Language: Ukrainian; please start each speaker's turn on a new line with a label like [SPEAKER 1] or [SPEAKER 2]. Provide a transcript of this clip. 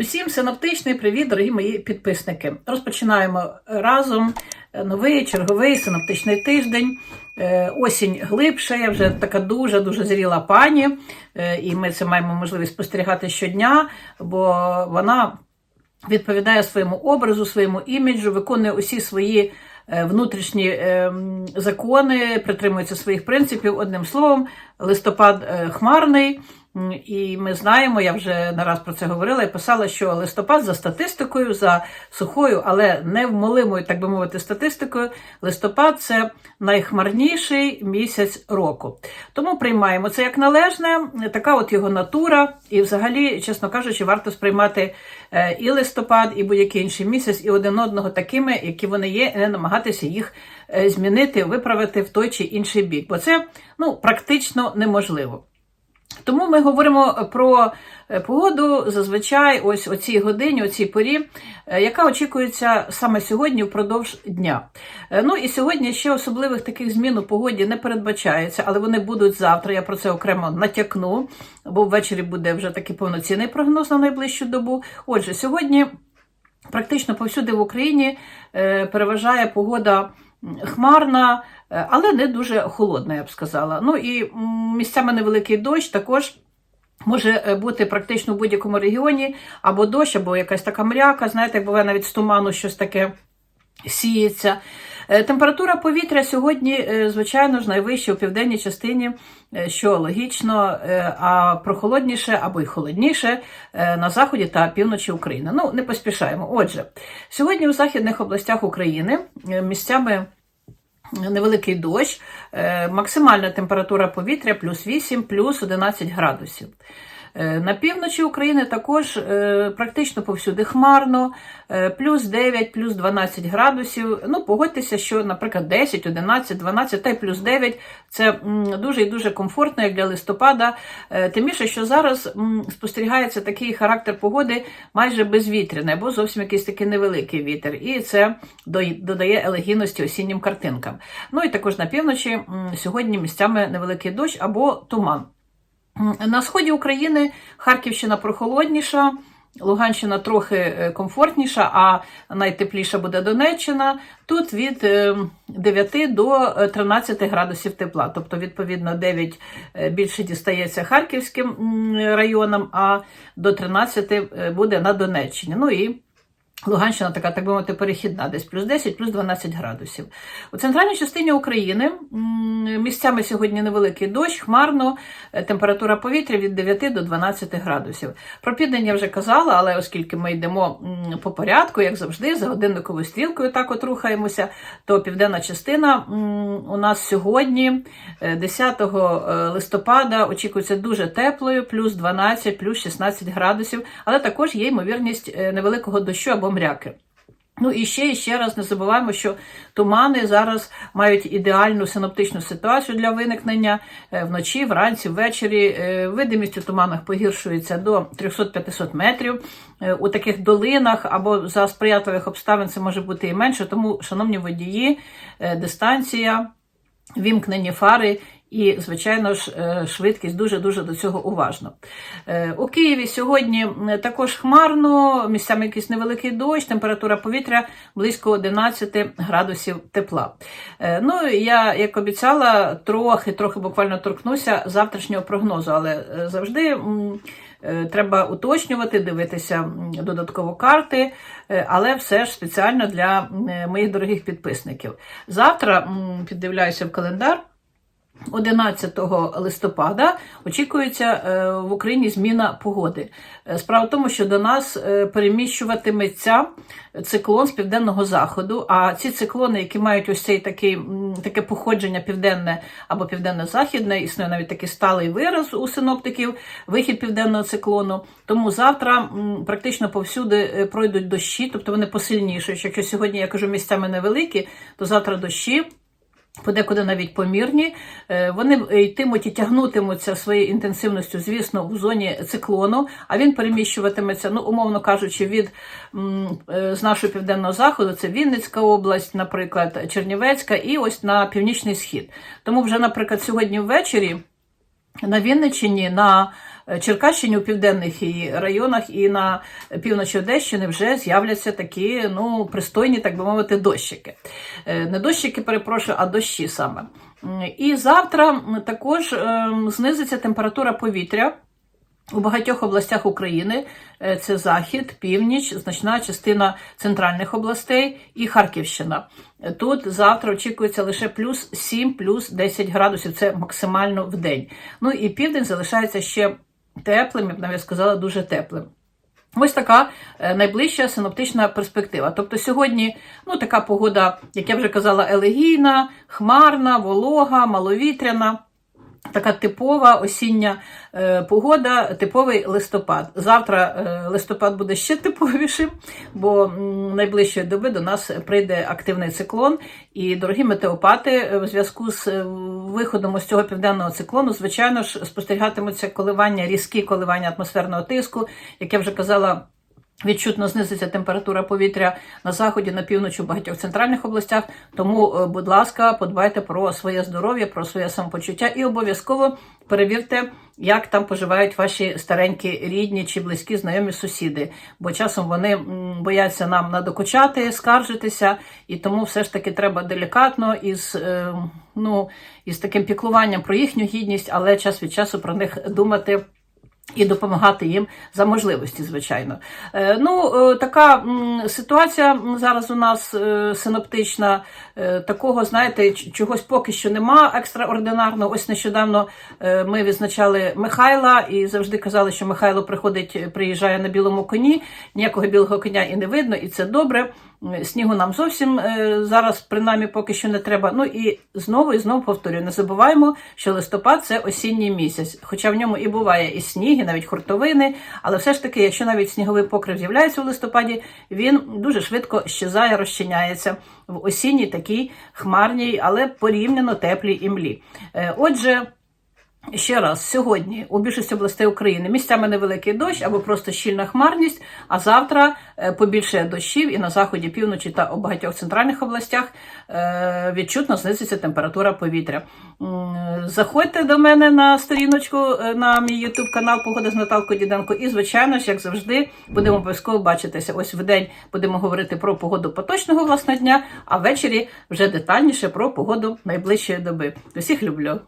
[SPEAKER 1] Усім синоптичний привіт, дорогі мої підписники. Розпочинаємо разом новий черговий синоптичний тиждень. Е, Осінь глибше, вже така дуже дуже зріла пані, е, і ми це маємо можливість спостерігати щодня, бо вона відповідає своєму образу, своєму іміджу, виконує усі свої е, внутрішні е, закони, притримується своїх принципів. Одним словом, листопад е, хмарний. І ми знаємо, я вже не раз про це говорила і писала, що листопад за статистикою, за сухою, але невмолимою, так би мовити, статистикою, листопад це найхмарніший місяць року. Тому приймаємо це як належне, така от його натура. І взагалі, чесно кажучи, варто сприймати е, і листопад, і будь-який інший місяць, і один одного такими, які вони є, і не намагатися їх е, змінити, виправити в той чи інший бік. Бо це ну, практично неможливо. Тому ми говоримо про е, погоду зазвичай ось о цій годині, о цій порі, е, яка очікується саме сьогодні впродовж дня. Е, Ну і сьогодні ще особливих таких змін у погоді не передбачається, але вони будуть завтра. Я про це окремо натякну, бо ввечері буде вже такий повноцінний прогноз на найближчу добу. Отже, сьогодні практично повсюди в Україні е, переважає погода хмарна, е, але не дуже холодна, я б сказала. Ну і місцями невеликий дощ також. Може е, бути практично в будь-якому регіоні або дощ, або якась така мряка, знаєте, як буває навіть з туману щось таке сіється. Е, Температура повітря сьогодні, е, звичайно ж, найвища у південній частині, е, що логічно, а прохолодніше або й холодніше на заході та півночі України. Ну, не поспішаємо. Отже, сьогодні у західних областях України місцями невеликий дощ, максимальна температура повітря плюс 8, плюс 11 градусів. Е, На півночі України також е, практично повсюди хмарно, е, плюс 9, плюс 12 градусів. Ну, погодьтеся, що, наприклад, 10, 11, 12 та й плюс 9 це дуже і дуже комфортно, як для листопада. Тим більше, що зараз спостерігається такий характер погоди майже безвітряний, або зовсім якийсь такий невеликий вітер. І це додає елегійності осіннім картинкам. Ну і також на півночі сьогодні місцями невеликий дощ або туман. На сході України Харківщина прохолодніша, Луганщина трохи е, комфортніша, а найтепліша буде Донеччина. Тут від е, 9 до е, 13 градусів тепла. Тобто, відповідно, 9 е, більше дістається Харківським районам, а до 13 е, буде на Донеччині. Ну і Луганщина така, так би мовити, перехідна, десь плюс 10, плюс 12 градусів. У центральній частині України місцями сьогодні невеликий дощ, хмарно, е, температура повітря від 9 до 12 градусів. Про південь я вже казала, але оскільки ми йдемо по порядку, як завжди, за годинниковою стрілкою так от рухаємося, то південна частина у нас сьогодні, е, 10 листопада, очікується дуже теплою, плюс 12, плюс 16 градусів, але також є ймовірність е, невеликого дощу або мряки. Ну і ще і ще раз не забуваємо, що тумани зараз мають ідеальну синоптичну ситуацію для виникнення Е, вночі, вранці, ввечері. Е, Видимість у туманах погіршується до 300-500 метрів. Е, У таких долинах або за сприятливих обставин це може бути і менше. Тому, шановні водії, дистанція, вімкнені фари і, звичайно ж, е, швидкість дуже-дуже до цього уважно. Е, У Києві сьогодні також хмарно, місцями якийсь невеликий дощ, температура повітря близько 11 градусів тепла. Е, Ну, я, як обіцяла, трохи, трохи буквально торкнуся завтрашнього прогнозу, але завжди. Треба уточнювати, дивитися додатково карти, але все ж спеціально для моїх дорогих підписників. Завтра піддивляюся в календар. 11 листопада очікується е, в Україні зміна погоди. Е, Справа в тому, що до нас е, переміщуватиметься циклон з південного заходу. А ці циклони, які мають ось цей такий, таке походження південне або південно-західне, існує навіть такий сталий вираз у синоптиків, вихід південного циклону. Тому завтра практично повсюди пройдуть дощі, тобто вони посильніші. Якщо сьогодні я кажу місцями невеликі, то завтра дощі. Подекуди навіть помірні, Е, вони йтимуть і тягнутимуться своєю інтенсивністю, звісно, в зоні циклону, а він переміщуватиметься, ну, умовно кажучи, від е, з нашого південного заходу, це Вінницька область, наприклад, Чернівецька, і ось на північний схід. Тому вже, наприклад, сьогодні ввечері на Вінниччині, на е, Черкащині у південних районах і на півночі Одещини вже з'являться такі ну, пристойні, так би мовити, дощики. Е, Не дощики, перепрошую, а дощі саме. І завтра також ем, знизиться температура повітря. У багатьох областях України е, це захід, північ, значна частина центральних областей і Харківщина. Е, Тут завтра очікується лише плюс 7, плюс 10 градусів. Це максимально в день. Ну і південь залишається ще теплим, я б навіть сказала, дуже теплим. Ось така е, найближча синоптична перспектива. Тобто сьогодні ну, така погода, як я вже казала, елегійна, хмарна, волога, маловітряна. Така типова осіння е, погода, типовий листопад. Завтра е, листопад буде ще типовішим, бо найближчої доби до нас прийде активний циклон. І, дорогі метеопати, е, в зв'язку з виходом з цього південного циклону, звичайно ж, спостерігатимуться коливання, різкі коливання атмосферного тиску, як я вже казала. Відчутно знизиться температура повітря на заході, на півночі, в багатьох центральних областях. Тому, е, будь ласка, подбайте про своє здоров'я, про своє самопочуття і обов'язково перевірте, як там поживають ваші старенькі рідні чи близькі знайомі сусіди. Бо часом вони бояться нам надокучати, скаржитися, і тому все ж таки треба делікатно із, е, ну, із таким піклуванням про їхню гідність, але час від часу про них думати. І допомагати їм за можливості, звичайно. Е, ну, е, така ситуація зараз у нас е, синоптична. Такого, знаєте, чогось поки що нема екстраординарного. Ось нещодавно ми відзначали Михайла і завжди казали, що Михайло приходить, приїжджає на білому коні. Ніякого білого коня і не видно, і це добре. Снігу нам зовсім е, зараз, принаймні, поки що не треба. Ну і знову і знову повторюю, не забуваємо, що листопад це осінній місяць, хоча в ньому і буває і сніг, і навіть хуртовини. Але все ж таки, якщо навіть сніговий покрив з'являється у листопаді, він дуже швидко щезає, розчиняється в осінній такій хмарній, але порівняно теплій імлі. Е, Отже. Ще раз, сьогодні у більшості областей України місцями невеликий дощ або просто щільна хмарність, а завтра е, побільше дощів і на заході, півночі та у багатьох центральних областях е, відчутно знизиться температура повітря. Заходьте до мене на сторіночку е, на мій YouTube канал Погода з Наталкою Діденко. І, звичайно ж, як завжди, будемо обов'язково бачитися. Ось в день будемо говорити про погоду поточного власного дня, а ввечері вже детальніше про погоду найближчої доби. Усіх люблю.